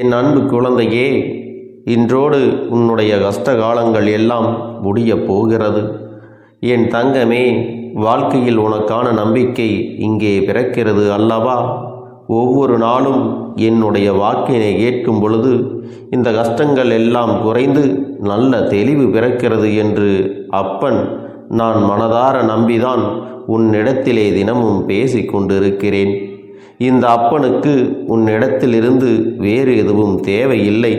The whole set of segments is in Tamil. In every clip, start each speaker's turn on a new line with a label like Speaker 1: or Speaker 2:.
Speaker 1: என் அன்பு குழந்தையே இன்றோடு உன்னுடைய கஷ்ட காலங்கள் எல்லாம் முடிய போகிறது. என் தங்கமே வாழ்க்கையில் உனக்கான நம்பிக்கை இங்கே பிறக்கிறது அல்லவா? ஒவ்வொரு நாளும் என்னுடைய வாக்கினை கேட்கும் பொழுது இந்த கஷ்டங்கள் எல்லாம் குறைந்து நல்ல தெளிவு பிறக்கிறது என்று அப்பன் நான் மனதார நம்பிதான் உன்னிடத்திலே தினமும் பேசிக்கொண்டிருக்கிறேன். இந்த அப்பனுக்கு உன்னிடத்திலிருந்து வேறு எதுவும் தேவையில்லை.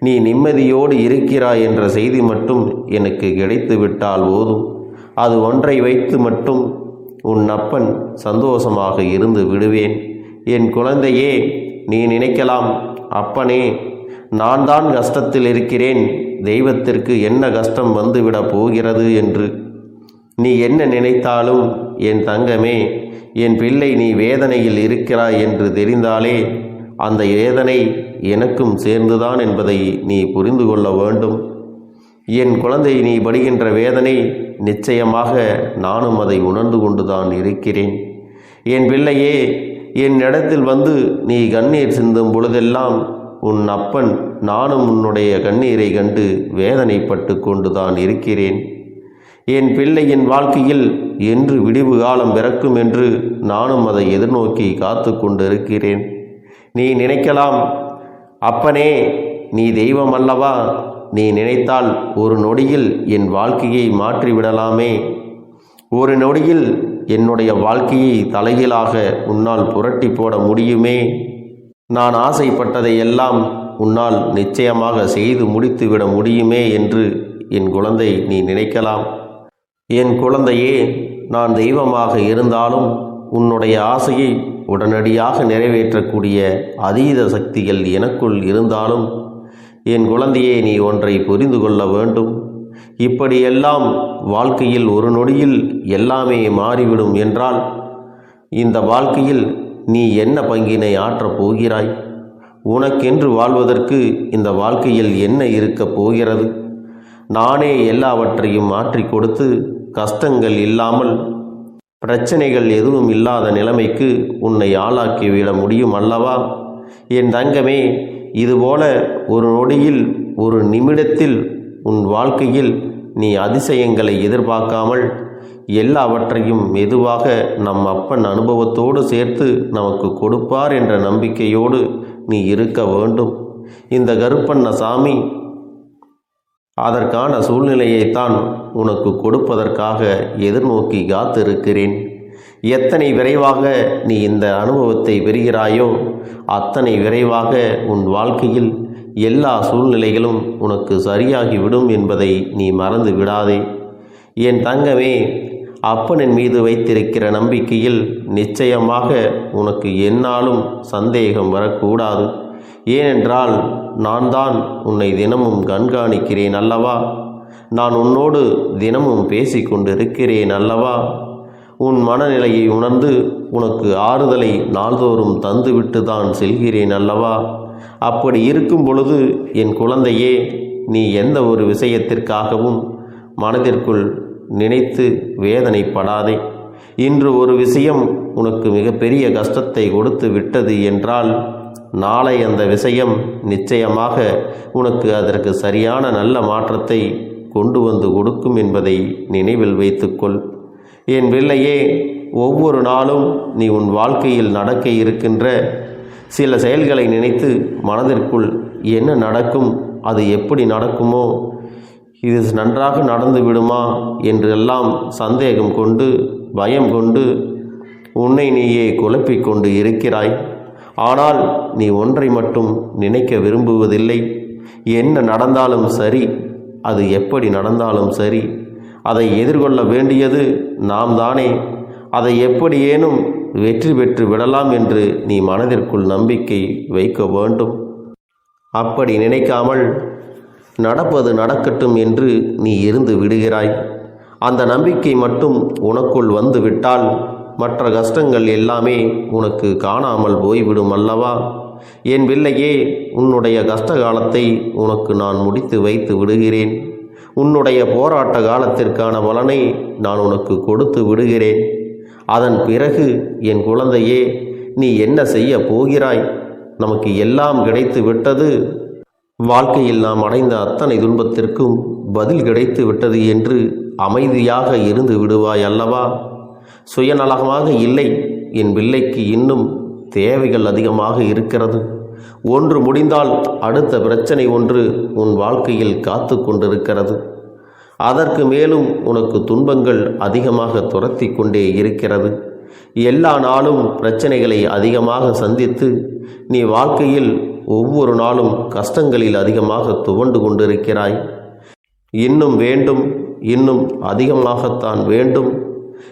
Speaker 1: நீ நிம்மதியோடு இருக்கிறாய் என்ற செய்தி மட்டும் எனக்கு கிடைத்து விட்டால் போதும். அது ஒன்றை வைத்து மட்டும் உன் அப்பன் சந்தோஷமாக இருந்து விடுவேன். என் குழந்தையே நீ நினைக்கலாம் அப்பனே நான் தான் கஷ்டத்தில் இருக்கிறேன். தெய்வத்திற்கு என்ன கஷ்டம் வந்துவிடப் போகிறது என்று. நீ என்ன நினைத்தாலும் என் தங்கமே என் பிள்ளை நீ வேதனையில் இருக்கிறாய் என்று தெரிந்தாலே அந்த வேதனை எனக்கும் சேர்ந்துதான் என்பதை நீ புரிந்து கொள்ள வேண்டும். என் குழந்தை நீ படுகின்ற வேதனை நிச்சயமாக நானும் அதை உணர்ந்து கொண்டுதான் இருக்கிறேன். என் பிள்ளையே என் இடத்தில் வந்து நீ கண்ணீர் சிந்தும் பொழுதெல்லாம் உன் அப்பன் நானும் உன்னுடைய கண்ணீரை கண்டு வேதனைப்பட்டு கொண்டுதான் இருக்கிறேன். என் பிள்ளையின் வாழ்க்கையில் என்று விடிவு காலம் பிறக்கும் என்று நானும் அதை எதிர்நோக்கி காத்து கொண்டிருக்கிறேன். நீ நினைக்கலாம் அப்பனே நீ தெய்வம் அல்லவா? நீ நினைத்தால் ஒரு நொடியில் என் வாழ்க்கையை மாற்றிவிடலாமே. ஒரு நொடியில் என்னுடைய வாழ்க்கையை தலையிலாக உன்னால் புரட்டி போட முடியுமே? நான் ஆசைப்பட்டதை எல்லாம் உன்னால் நிச்சயமாக செய்து முடித்துவிட முடியுமே என்று என் குழந்தை நீ நினைக்கலாம். என் குழந்தையே நான் தெய்வமாக இருந்தாலும் உன்னுடைய ஆசையை உடனடியாக நிறைவேற்றக்கூடிய அதீத சக்திகள் எனக்குள் இருந்தாலும் என் குழந்தையே நீ ஒன்றை புரிந்து கொள்ள வேண்டும். இப்படியெல்லாம் வாழ்க்கையில் ஒரு நொடியில் எல்லாமே மாறிவிடும் என்றால் இந்த வாழ்க்கையில் நீ என்ன பங்கினை ஆற்றப் போகிறாய்? உனக்கென்று வாழ்வதற்கு இந்த வாழ்க்கையில் என்ன இருக்கப் போகிறது? நானே எல்லாவற்றையும் மாற்றி கொடுத்து கஷ்டங்கள் இல்லாமல் பிரச்சனைகள் எதுவும் இல்லாத நிலைமைக்கு உன்னை ஆளாக்கிவிட முடியும் அல்லவா? என் தங்கமே இதுபோல ஒரு நொடியில் ஒரு நிமிடத்தில் உன் வாழ்க்கையில் நீ அதிசயங்களை எதிர்பார்க்காமல் எல்லாவற்றையும் மெதுவாக நம் அப்பன் அனுபவத்தோடு சேர்த்து நமக்கு கொடுப்பார் என்ற நம்பிக்கையோடு நீ இருக்க வேண்டும். இந்த கருப்பண்ண சாமி அதற்கான சூழ்நிலையைத்தான் உனக்கு கொடுப்பதற்காக எதிர்நோக்கி காத்திருக்கிறேன். எத்தனை விரைவாக நீ இந்த அனுபவத்தை பெறுகிறாயோ அத்தனை விரைவாக உன் வாழ்க்கையில் எல்லா சூழ்நிலைகளும் உனக்கு சரியாகிவிடும் என்பதை நீ மறந்து விடாதே. என் தங்கமே அப்பனின் மீது வைத்திருக்கிற நம்பிக்கையில் நிச்சயமாக உனக்கு என்னாலும் சந்தேகம் வரக்கூடாது. ஏனென்றால் நான் தான் உன்னை தினமும் கண்காணிக்கிறேன் அல்லவா? நான் உன்னோடு தினமும் பேசிக்கொண்டிருக்கிறேன் அல்லவா? உன் மனநிலையை உணர்ந்து உனக்கு ஆறுதலை நாள்தோறும் தந்துவிட்டு தான் செல்கிறேன் அல்லவா? அப்படி இருக்கும் பொழுது என் குழந்தையே நீ எந்த ஒரு விஷயத்திற்காகவும் மனதிற்குள் நினைத்து வேதனைப்படாதே. இன்று ஒரு விஷயம் உனக்கு மிகப்பெரிய கஷ்டத்தை கொடுத்து விட்டது என்றால் நாளை அந்த விஷயம் நிச்சயமாக உனக்கு அதற்கு சரியான நல்ல மாற்றத்தை கொண்டு வந்து கொடுக்கும் என்பதை நினைவில் வைத்துக்கொள். என் பிள்ளையே ஒவ்வொரு நாளும் நீ உன் வாழ்க்கையில் நடக்க இருக்கின்ற சில செயல்களை நினைத்து மனதிற்குள் என்ன நடக்கும் அது எப்படி நடக்குமோ இது நன்றாக நடந்து விடுமா என்றெல்லாம் சந்தேகம் கொண்டு பயம் கொண்டு உன்னை நீயே குழப்பிக்கொண்டு இருக்கிறாய். ஆனால் நீ ஒன்றை மட்டும் நினைக்க விரும்புவதில்லை. என்ன நடந்தாலும் சரி அது எப்படி நடந்தாலும் சரி அதை எதிர்கொள்ள வேண்டியது நாம் தானே. அதை எப்படியேனும் வெற்றி பெற்று விடலாம் என்று நீ மனதிற்குள் நம்பிக்கை வைக்க வேண்டும். அப்படி நினைக்காமல் நடப்பது நடக்கட்டும் என்று நீ இருந்து விடுகிறாய். அந்த நம்பிக்கை மட்டும் உனக்குள் வந்து விட்டால் மற்ற கஷ்டங்கள் எல்லாமே உனக்கு காணாமல் போய்விடும் அல்லவா? என் பிள்ளையே உன்னுடைய கஷ்ட காலத்தை உனக்கு நான் முடித்து வைத்து விடுகிறேன். உன்னுடைய போராட்ட காலத்திற்கான பலனை நான் உனக்கு கொடுத்து விடுகிறேன். அதன் பிறகு என் குழந்தையே நீ என்ன செய்ய போகிறாய்? நமக்கு எல்லாம் கிடைத்து விட்டது. வாழ்க்கையில் நாம் அடைந்த அத்தனை துன்பத்திற்கும் பதில் கிடைத்து விட்டது என்று அமைதியாக இருந்து விடுவாய் அல்லவா? சுயநலமாக இல்லை. என் பிள்ளைக்கு இன்னும் தேவைகள் அதிகமாக இருக்கிறது. ஒன்று முடிந்தால் அடுத்த பிரச்சனை ஒன்று உன் வாழ்க்கையில் காத்து கொண்டிருக்கிறது. அதற்கு மேலும் உனக்கு துன்பங்கள் அதிகமாக துரத்தி கொண்டே இருக்கிறது. எல்லா நாளும் பிரச்சனைகளை அதிகமாக சந்தித்து நீ வாழ்க்கையில் ஒவ்வொரு நாளும் கஷ்டங்களில் அதிகமாக துவண்டு கொண்டிருக்கிறாய். இன்னும் வேண்டும் இன்னும் அதிகமாகத்தான் வேண்டும்.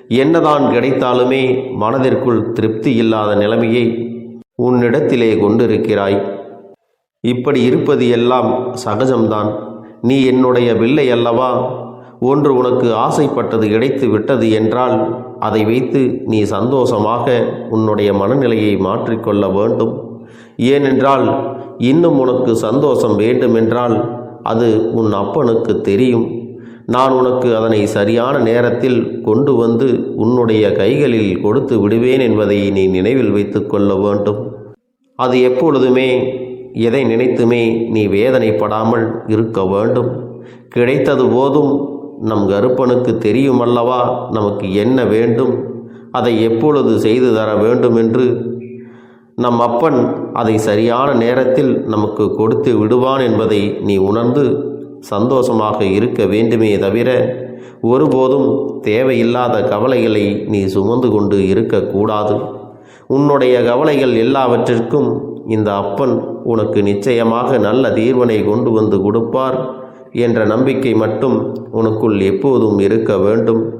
Speaker 1: என்னதான் கிடைத்தாலுமே மனதிற்குள் திருப்தி இல்லாத நிலைமையை உன்னிடத்திலே கொண்டிருக்கிறாய். இப்படி இருப்பது எல்லாம் சகஜம்தான். நீ என்னுடைய வில்லை அல்லவா? ஒன்று உனக்கு ஆசைப்பட்டது கிடைத்து விட்டது என்றால் அதை வைத்து நீ சந்தோஷமாக உன்னுடைய மனநிலையை மாற்றிக்கொள்ள வேண்டும். ஏனென்றால் இன்னும் உனக்கு சந்தோஷம் வேண்டுமென்றால் அது உன் அப்பனுக்கு தெரியும். நான் உனக்கு அதனை சரியான நேரத்தில் கொண்டு வந்து உன்னுடைய கைகளில் கொடுத்து விடுவேன் என்பதை நீ நினைவில் வைத்து கொள்ள வேண்டும். அது எப்பொழுதுமே எதை நினைத்துமே நீ வேதனைப்படாமல் இருக்க வேண்டும். கிடைத்தது போதும் நம் கருப்பனுக்கு தெரியுமல்லவா? நமக்கு என்ன வேண்டும்? அதை எப்பொழுது செய்து தர வேண்டும் என்று? நம் அப்பன் அதை சரியான நேரத்தில் நமக்கு கொடுத்து விடுவான் என்பதை நீ உணர்ந்து சந்தோஷமாக இருக்க வேண்டுமே தவிர ஒருபோதும் தேவையில்லாத கவலைகளை நீ சுமந்து கொண்டு இருக்கக்கூடாது. உன்னுடைய கவலைகள் எல்லாவற்றிற்கும் இந்த அப்பன் உனக்கு நிச்சயமாக நல்ல தீர்வனை கொண்டு வந்து கொடுப்பார் என்ற நம்பிக்கை மட்டும் உனக்குள் எப்போதும் இருக்க வேண்டும்.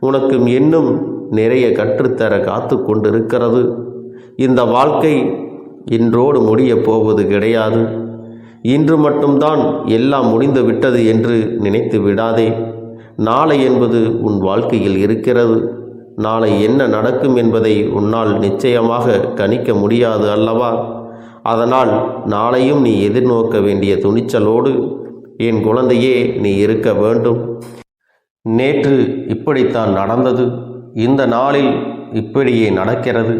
Speaker 1: உனக்கு இன்னும் நிறைய கற்றுத்தர காத்து கொண்டிருக்கிறது. இந்த வாழ்க்கை இன்றோடு முடியப் போவது கிடையாது. இன்று மட்டும்தான் எல்லாம் முடிந்து விட்டது என்று நினைத்து விடாதே. நாளை என்பது உன் வாழ்க்கையில் இருக்கிறது. நாளை என்ன நடக்கும் என்பதை உன்னால் நிச்சயமாக கணிக்க முடியாது அல்லவா? அதனால் நாளையும் நீ எதிர்நோக்க வேண்டிய துணிச்சலோடு என் குழந்தையே நீ இருக்க வேண்டும். நேற்று இப்படித்தான் நடந்தது. இந்த நாளில் இப்படியே நடக்கிறது.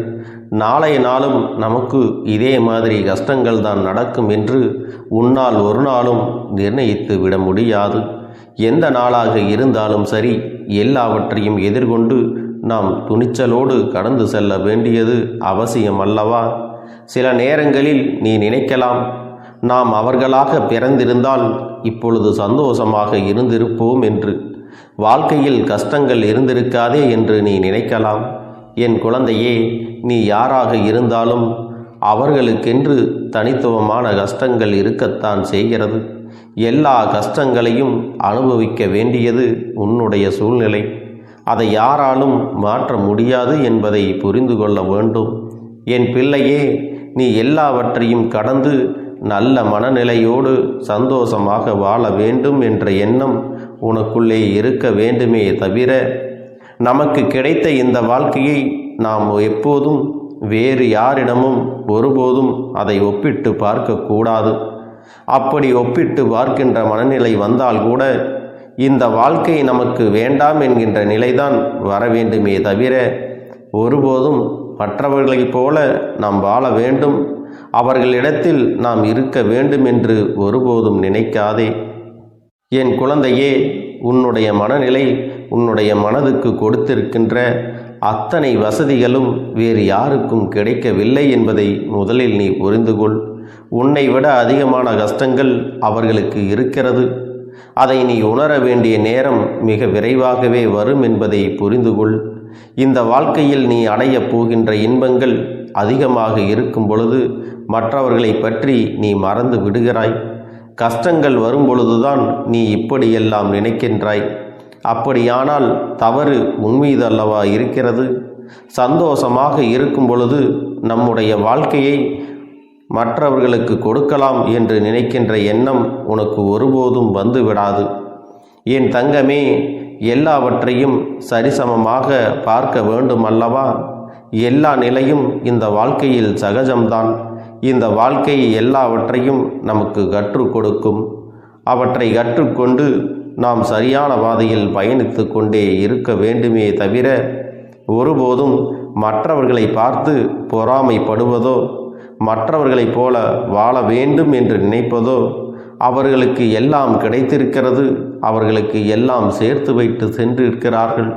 Speaker 1: நாளைய நாளும் நமக்கு இதே மாதிரி கஷ்டங்கள் தான் நடக்கும் என்று உன்னால் ஒரு நாளும் நிர்ணயித்து விட முடியாது. எந்த நாளாக இருந்தாலும் சரி எல்லாவற்றையும் எதிர்கொண்டு நாம் துணிச்சலோடு கடந்து செல்ல வேண்டியது அவசியம் அல்லவா? சில நேரங்களில் நீ நினைக்கலாம் நாம் அவர்களாக பிறந்திருந்தால் இப்பொழுது சந்தோஷமாக இருந்திருப்போம் என்று. வாழ்க்கையில் கஷ்டங்கள் இருந்திருக்காதே என்று நீ நினைக்கலாம். என் குழந்தையே நீ யாராக இருந்தாலும் அவர்களுக்கென்று தனித்துவமான கஷ்டங்கள் இருக்கத்தான் செய்கிறது. எல்லா கஷ்டங்களையும் அனுபவிக்க வேண்டியது உன்னுடைய சூழ்நிலை. அதை யாராலும் மாற்ற முடியாது என்பதை புரிந்து கொள்ள வேண்டும். என் பிள்ளையே நீ எல்லாவற்றையும் கடந்து நல்ல மனநிலையோடு சந்தோஷமாக வாழ வேண்டும் என்ற எண்ணம் உனக்குள்ளே இருக்க வேண்டுமே தவிர நமக்கு கிடைத்த இந்த வாழ்க்கையை நாம் எப்போதும் வேறு யாரிடமும் ஒருபோதும் அதை ஒப்பிட்டு பார்க்கக்கூடாது. அப்படி ஒப்பிட்டு பார்க்கின்ற மனநிலை வந்தால் கூட இந்த வாழ்க்கை நமக்கு வேண்டாம் என்கின்ற நிலைதான் வர வேண்டுமே தவிர ஒருபோதும் மற்றவர்களைப் போல நாம் வாழ வேண்டும். அவர்களிடத்தில் நாம் இருக்க வேண்டும் என்று ஒருபோதும் நினைக்காதே. என் குழந்தையே உன்னுடைய மனநிலை உன்னுடைய மனதுக்கு கொடுத்திருக்கின்ற அத்தனை வசதிகளும் வேறு யாருக்கும் கிடைக்கவில்லை என்பதை முதலில் நீ புரிந்து கொள். உன்னை விட அதிகமான கஷ்டங்கள் அவர்களுக்கு இருக்கிறது. அதை நீ உணர வேண்டிய நேரம் மிக விரைவாகவே வரும் என்பதை புரிந்து கொள். இந்த வாழ்க்கையில் நீ அடையப் போகின்ற இன்பங்கள் அதிகமாக இருக்கும் பொழுது மற்றவர்களை பற்றி நீ மறந்து விடுகிறாய். கஷ்டங்கள் வரும் பொழுதுதான் நீ இப்படியெல்லாம் நினைக்கின்றாய். அப்படியானால் தவறு உன்மீது அல்லவா இருக்கிறது? சந்தோஷமாக இருக்கும் பொழுது நம்முடைய வாழ்க்கையை மற்றவர்களுக்கு கொடுக்கலாம் என்று நினைக்கின்ற எண்ணம் உனக்கு ஒருபோதும் வந்துவிடாது. என் தங்கமே எல்லாவற்றையும் சரிசமமாக பார்க்க வேண்டும் அல்லவா எல்லா நிலையும் இந்த வாழ்க்கையில் சகஜம்தான். இந்த வாழ்க்கை எல்லாவற்றையும் நமக்கு கற்றுக் கொடுக்கும். அவற்றை கற்றுக்கொண்டு நாம் சரியான பாதையில் பயணித்து கொண்டே இருக்க வேண்டுமே தவிர ஒருபோதும் மற்றவர்களை பார்த்து பொறாமைப்படுவதோ மற்றவர்களைப் போல வாழ வேண்டும் என்று நினைப்பதோ அவர்களுக்கு எல்லாம் கிடைத்திருக்கிறது அவர்களுக்கு எல்லாம் சேர்த்து வைத்து சென்றிருக்கிறார்கள்.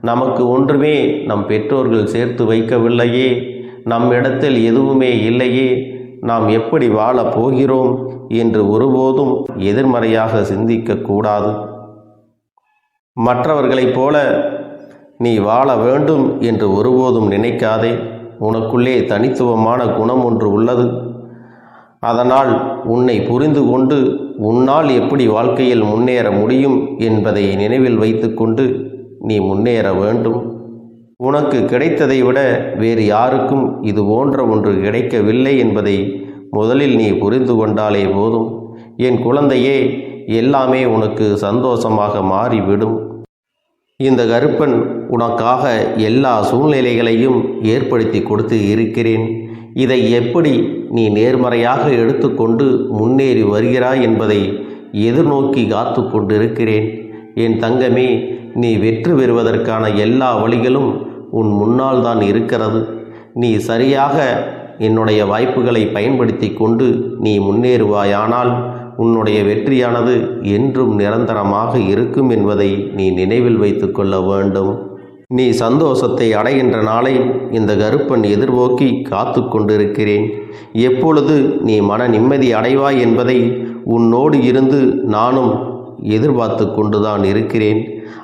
Speaker 1: நமக்கு ஒன்றுமே நம் பெற்றோர்கள் சேர்த்து வைக்கவில்லையே நம்மிடத்தில் எதுவுமே இல்லையே நாம் எப்படி வாழப் போகிறோம் என்று ஒருபோதும் எதிர்மறையாக சிந்திக்கக்கூடாது மற்றவர்களைப் போல நீ வாழ வேண்டும் என்று ஒருபோதும் நினைக்காதே. உனக்குள்ளே தனித்துவமான குணம் ஒன்று உள்ளது. அதனால் உன்னை புரிந்து கொண்டு உன்னால் எப்படி வாழ்க்கையில் முன்னேற முடியும் என்பதை நினைவில் வைத்துக்கொண்டு நீ முன்னேற வேண்டும். உனக்கு கிடைத்ததை விட வேறு யாருக்கும் இது போன்ற ஒன்று கிடைக்கவில்லை என்பதை முதலில் நீ புரிந்து கொண்டாலே போதும். என் குழந்தையே எல்லாமே உனக்கு சந்தோஷமாக மாறிவிடும். இந்த கருப்பன் உனக்காக எல்லா சூழ்நிலைகளையும் ஏற்படுத்தி கொடுத்து இருக்கிறேன். இதை எப்படி நீ நேர்மறையாக எடுத்துக்கொண்டு முன்னேறி வருகிறாய் என்பதை எதிர்நோக்கி காத்து கொண்டிருக்கிறேன் என் தங்கமே நீ வெற்றி பெறுவதற்கான எல்லா வழிகளும் உன் முன்னால் தான் இருக்கிறது. நீ சரியாக என்னுடைய வாய்ப்புகளை பயன்படுத்தி கொண்டு நீ முன்னேறுவாயானால் உன்னுடைய வெற்றியானது என்றும் நிரந்தரமாக இருக்கும் என்பதை நீ நினைவில் வைத்து கொள்ள வேண்டும். நீ சந்தோஷத்தை அடைகின்ற நாளை இந்த கருப்பன் எதிர்நோக்கி காத்து கொண்டிருக்கிறேன். எப்பொழுது நீ மன நிம்மதி அடைவாய் என்பதை உன்னோடு இருந்து நானும் எதிர்பார்த்து கொண்டுதான் இருக்கிறேன்.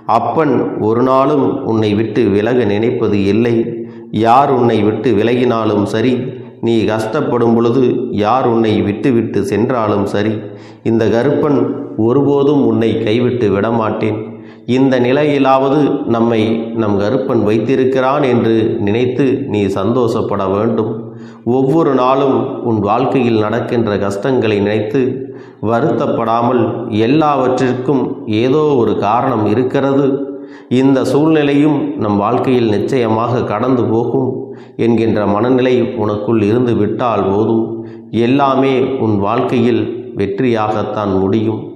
Speaker 1: அப்பன் ஒரு நாளும் உன்னை விட்டு விலக நினைப்பது இல்லை. யார் உன்னை விட்டு விலகினாலும் சரி. நீ கஷ்டப்படும் பொழுது யார் உன்னை விட்டுவிட்டு சென்றாலும் சரி. இந்த கருப்பன் ஒருபோதும் உன்னை கைவிட்டு விடமாட்டேன். இந்த நிலையிலாவது நம்மை நம் கருப்பன் வைத்திருக்கிறான் என்று நினைத்து நீ சந்தோஷப்பட வேண்டும். ஒவ்வொரு நாளும் உன் வாழ்க்கையில் நடக்கின்ற கஷ்டங்களை நினைத்து வருத்தப்படாமல் எல்லாவற்றிற்கும் ஏதோ ஒரு காரணம் இருக்கிறது. இந்த சூழ்நிலையும் நம் வாழ்க்கையில் நிச்சயமாக கடந்து போகும் என்கின்ற மனநிலை உனக்குள் இருந்து விட்டால் போதும். எல்லாமே உன் வாழ்க்கையில் வெற்றியாகத்தான் முடியும்.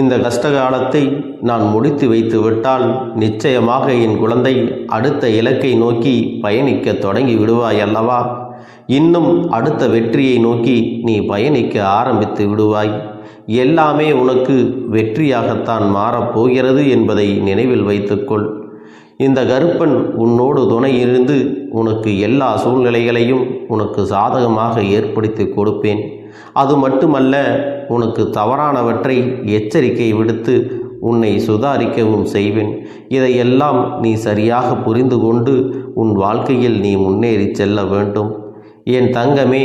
Speaker 1: இந்த கஷ்டகாலத்தை நான் முடித்து வைத்து விட்டால் நிச்சயமாக என் குழந்தை அடுத்த இலக்கை நோக்கி பயணிக்க தொடங்கி விடுவாய் அல்லவா? இன்னும் அடுத்த வெற்றியை நோக்கி நீ பயணிக்க ஆரம்பித்து விடுவாய். எல்லாமே உனக்கு வெற்றியாகத்தான் மாறப்போகிறது என்பதை நினைவில் வைத்துக்கொள். இந்த கருப்பன் உன்னோடு துணை இருந்து உனக்கு எல்லா சூழ்நிலைகளையும் உனக்கு சாதகமாக ஏற்படுத்தி கொடுப்பேன். அது மட்டுமல்ல உனக்கு தவறானவற்றை எச்சரிக்கை விடுத்து உன்னை சுதாரிக்கவும் செய்வேன். இதையெல்லாம் நீ சரியாக புரிந்து கொண்டு உன் வாழ்க்கையில் நீ முன்னேறி செல்ல வேண்டும். என் தங்கமே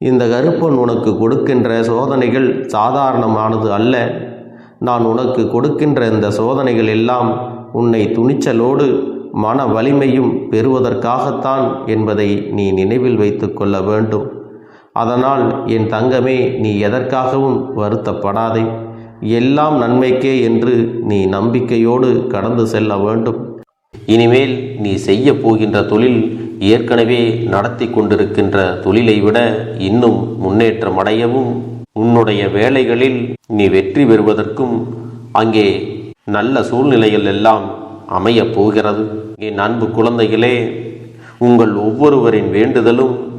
Speaker 1: இந்த கருப்பன் உனக்கு கொடுக்கின்ற சோதனைகள் சாதாரணமானது அல்ல. நான் உனக்கு கொடுக்கின்ற இந்த சோதனைகள் எல்லாம் உன்னை துணிச்சலோடு மன வலிமையும் பெறுவதற்காகத்தான் என்பதை நீ நினைவில் வைத்து கொள்ள வேண்டும். அதனால் என் தங்கமே நீ எதற்காகவும் வருத்தப்படாதே. எல்லாம் நன்மைக்கே என்று நீ நம்பிக்கையோடு கடந்து செல்ல வேண்டும். இனிமேல் நீ செய்ய போகின்ற தொழில் ஏற்கனவே நடத்தி கொண்டிருக்கின்ற தொழிலை விட இன்னும் முன்னேற்றம் அடையவும் உன்னுடைய வேலைகளில் நீ வெற்றி பெறுவதற்கும் அங்கே நல்ல சூழ்நிலைகள் எல்லாம் அமையப் போகிறது. என் அன்பு குழந்தைகளே உங்கள் ஒவ்வொருவரின் வேண்டுதலும்